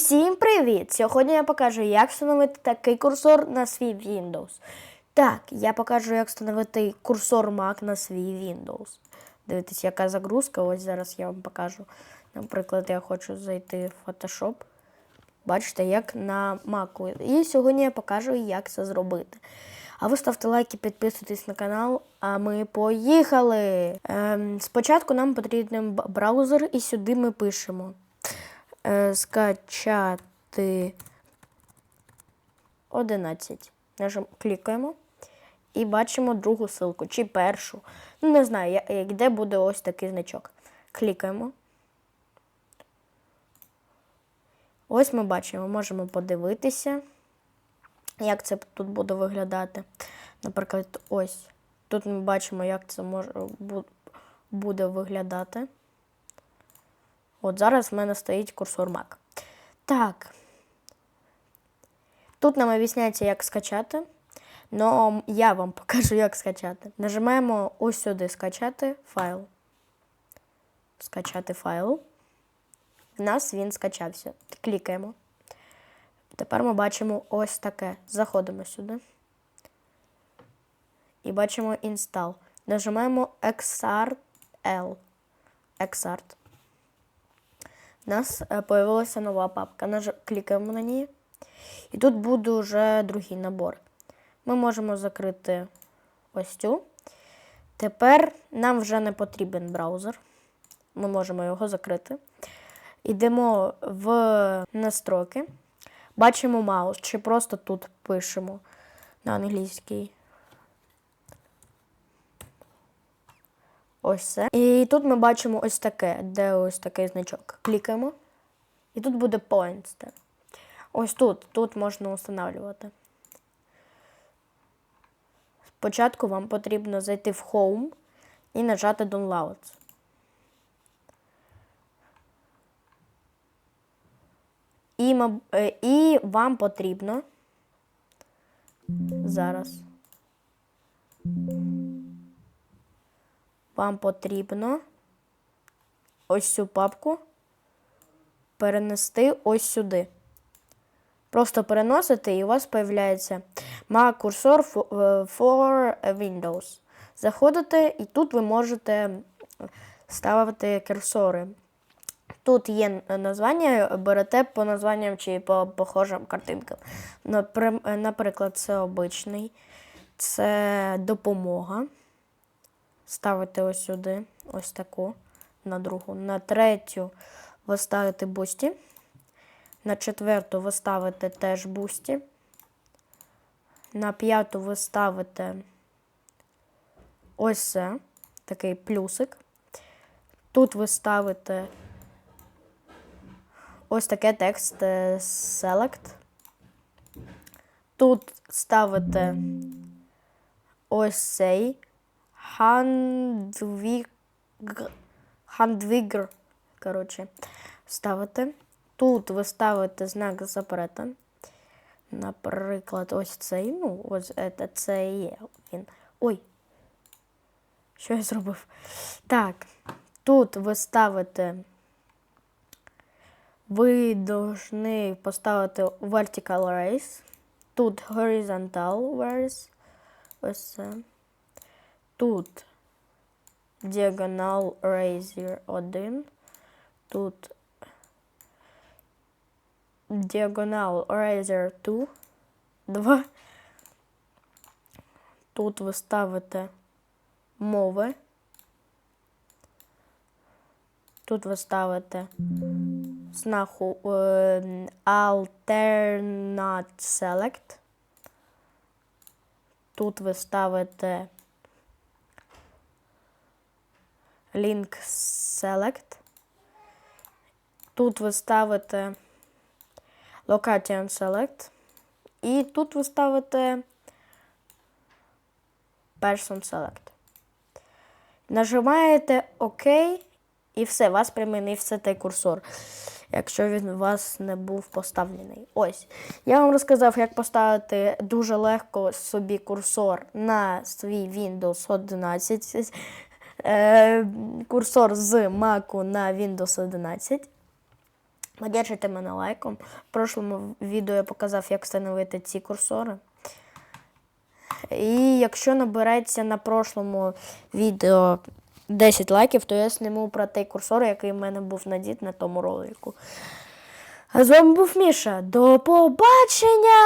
всім привіт! Сьогодні я покажу, як встановити такий курсор на свій Windows. Так, я покажу, як встановити курсор Mac на свій Windows. Дивіться, яка загрузка. Ось зараз я вам покажу. Наприклад, я хочу зайти в Photoshop. Бачите, як на Mac. І сьогодні я покажу, як це зробити. А ви ставте лайки, підписуйтесь на канал, а ми поїхали! Ем, спочатку нам потрібен браузер, і сюди ми пишемо е, скачати 11. Нажим, клікаємо і бачимо другу ссылку, чи першу. Ну, не знаю, як- де буде ось такий значок. Клікаємо. Ось ми бачимо, можемо подивитися, як це тут буде виглядати. Наприклад, ось. Тут ми бачимо, як це може, буде виглядати. От зараз в мене стоїть курсор Mac. Так. Тут нам об'ясняється, як скачати. Но я вам покажу, як скачати. Нажимаємо ось сюди скачати файл. Скачати файл. В нас він скачався. Клікаємо. Тепер ми бачимо ось таке. Заходимо сюди. І бачимо install. Нажимаємо XR L. У нас е, появилася нова папка. Клікаємо на неї. І тут буде вже другий набор. Ми можемо закрити ось цю. Тепер нам вже не потрібен браузер. Ми можемо його закрити. Йдемо в настройки. Бачимо маус, чи просто тут пишемо на англійській. Ось це. І тут ми бачимо ось таке, де ось такий значок. Клікаємо. І тут буде points. Ось тут. Тут можна встановлювати. Спочатку вам потрібно зайти в Home і нажати Downloads. І, е, і вам потрібно зараз. Вам потрібно ось цю папку перенести ось сюди. Просто переносите, і у вас з'являється Mac курсор for Windows. Заходите, і тут ви можете ставити курсори. Тут є названня, берете по названням чи по похожим картинкам. Наприклад, це обичний, це допомога. Ставите ось сюди, ось таку, на другу. На третю ви ставите бусті. На четверту ви ставите теж бусті. На п'яту ви ставите ось це, такий плюсик. Тут ви ставите ось таке текст е, Select. Тут ставите ось цей Handwig... Handwigger. Коротше, ставите. Тут ви ставите знак запрета. Наприклад, ось цей. Ну, ось це, це є він. Ой. Що я зробив? Так. Тут ви ставите. Ви повинні поставити vertical race. Тут horizontal race. Ось це. Тут diagonal razor 1. Тут Diagonal Razor 2. 2. Тут ви ставите мови. Тут ви ставите знаху е, Alternate Select. Тут ви ставите Link Select. Тут ви ставите Location Select. І тут ви ставите Person Select. Нажимаєте ОК і все, вас примінився цей курсор, якщо він у вас не був поставлений. Ось. Я вам розказав, як поставити дуже легко собі курсор на свій Windows 11. Е, Курсор з Mac на Windows 11. Поддержите мене лайком. В прошлому відео я показав, як встановити ці курсори. І якщо набереться на прошлому відео 10 лайків, то я сниму про той курсор, який в мене був надіт на тому ролику. А з вами був Міша. До побачення!